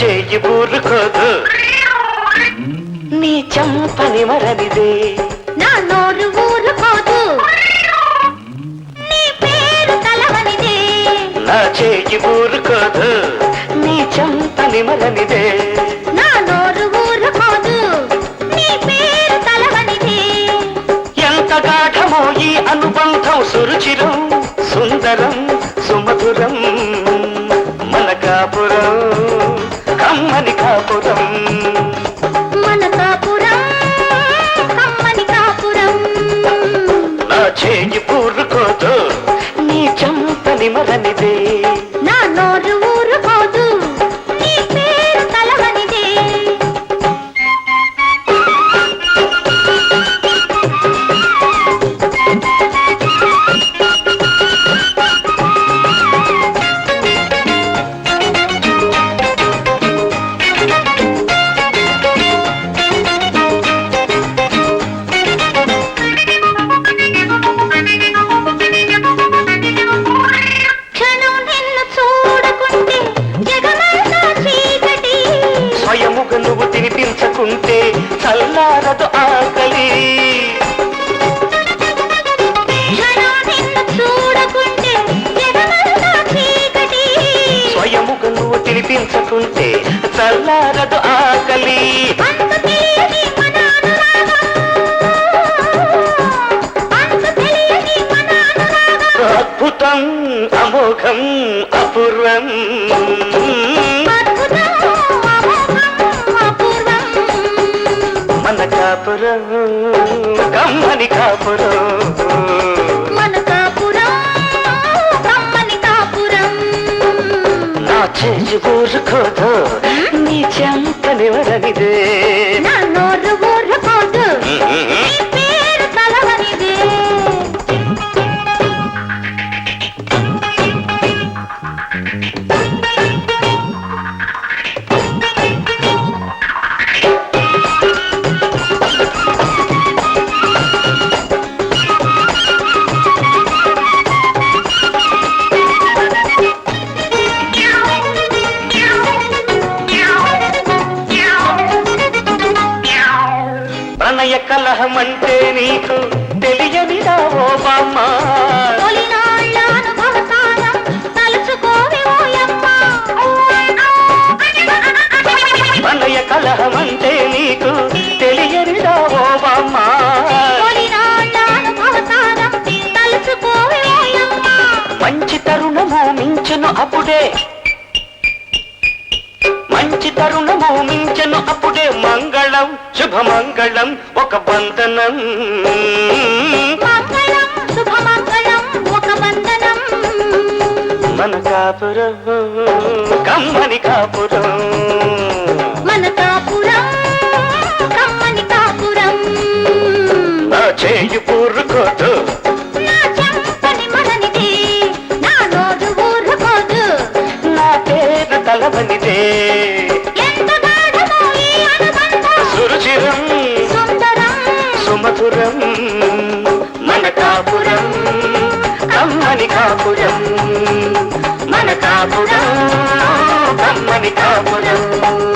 చెయ్యి ఊరుకోదు నీ చంపని మరనిదే నా నోరు ఊరుకోదు. నీ పేరు తలవనిదే నా చెయ్యి ఊరుకోదు నీ చంపని మరనిదే నా నోరు ఊరుకోదు. నీ పేరు తలవనిదే ఎంత గాఢమో ఈ అనుబంధం సురుచిరం సుందరం సుమధురం మన కాపురం చంపని మన అనురాగం అద్భుతం అమోఘం అపూర్వం. మన కాపురం కమ్మని కాపురం మన కాపురం. నా చేసి ఊరుకోదు నీ చెంపనివరనిదే నివరనిదే ప్రణయ కలహం అంటే నీకు తెలియనిదా ఓ బామ్మ? తొలినాళ్ళ అనుభవ సారం తలుచుకోవి ఓయమ్మ ప్రణయ కలహం అంటే నీకు తెలియనిదా ఓ బామ్మ? మంచి తరుణము మించెను అప్పుడే. మంచి తరుణము మించెను అప్పుడే మంగళం శుభమంగళం ఒక బంధనం మన కాపురం కమ్మని కాపురం. కాపురం కమ్మని కాపురం మన కాపురం కమ్మని కాపురం.